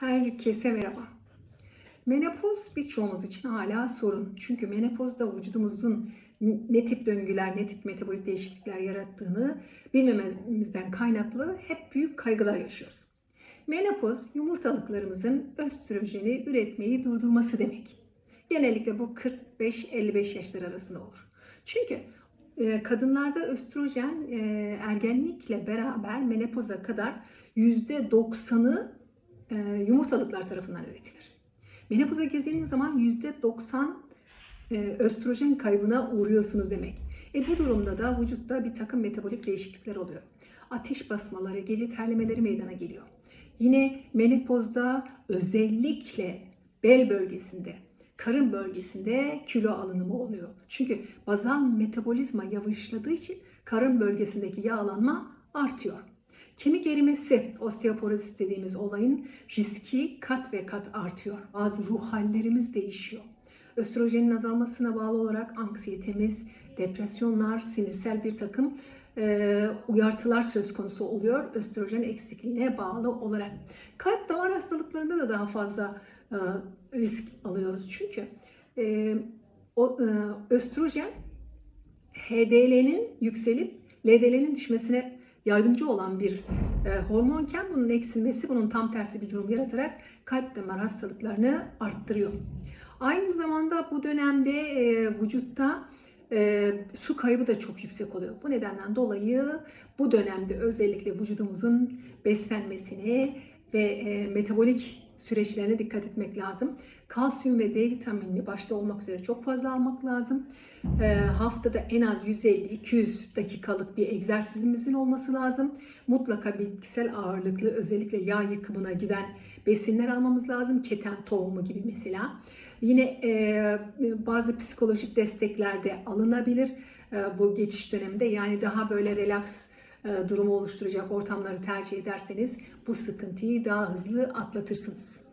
Herkese merhaba. Menopoz birçoğumuz için hala sorun. Çünkü menopozda vücudumuzun ne tip döngüler, ne tip metabolik değişiklikler yarattığını bilmememizden kaynaklı hep büyük kaygılar yaşıyoruz. Menopoz yumurtalıklarımızın östrojeni üretmeyi durdurması demek. Genellikle bu 45-55 yaşlar arasında olur. Çünkü e, kadınlarda östrojen e, ergenlikle beraber menopoza kadar %90'ı e, yumurtalıklar tarafından üretilir. Menopoza girdiğiniz zaman %90 e, östrojen kaybına uğruyorsunuz demek. E bu durumda da vücutta bir takım metabolik değişiklikler oluyor. Ateş basmaları, gece terlemeleri meydana geliyor. Yine menopozda özellikle bel bölgesinde, karın bölgesinde kilo alınımı oluyor. Çünkü bazal metabolizma yavaşladığı için karın bölgesindeki yağlanma artıyor. Kemik erimesi, osteoporozis dediğimiz olayın riski kat ve kat artıyor. Bazı ruh hallerimiz değişiyor. Östrojenin azalmasına bağlı olarak anksiyetemiz, depresyonlar, sinirsel bir takım e, uyartılar söz konusu oluyor östrojen eksikliğine bağlı olarak. Kalp damar hastalıklarında da daha fazla e, risk alıyoruz. Çünkü e, o, e, östrojen HDL'nin yükselip LDL'nin düşmesine yardımcı olan bir e, hormonken bunun eksilmesi bunun tam tersi bir durum yaratarak kalp damar hastalıklarını arttırıyor. Aynı zamanda bu dönemde e, vücutta e, su kaybı da çok yüksek oluyor. Bu nedenden dolayı bu dönemde özellikle vücudumuzun beslenmesine ve e, metabolik süreçlerine dikkat etmek lazım. Kalsiyum ve D vitaminini başta olmak üzere çok fazla almak lazım. E, haftada en az 150-200 dakikalık bir egzersizimizin olması lazım. Mutlaka bitkisel ağırlıklı özellikle yağ yıkımına giden besinler almamız lazım. Keten tohumu gibi mesela. Yine e, bazı psikolojik destekler de alınabilir e, bu geçiş döneminde. Yani daha böyle relax durumu oluşturacak ortamları tercih ederseniz bu sıkıntıyı daha hızlı atlatırsınız.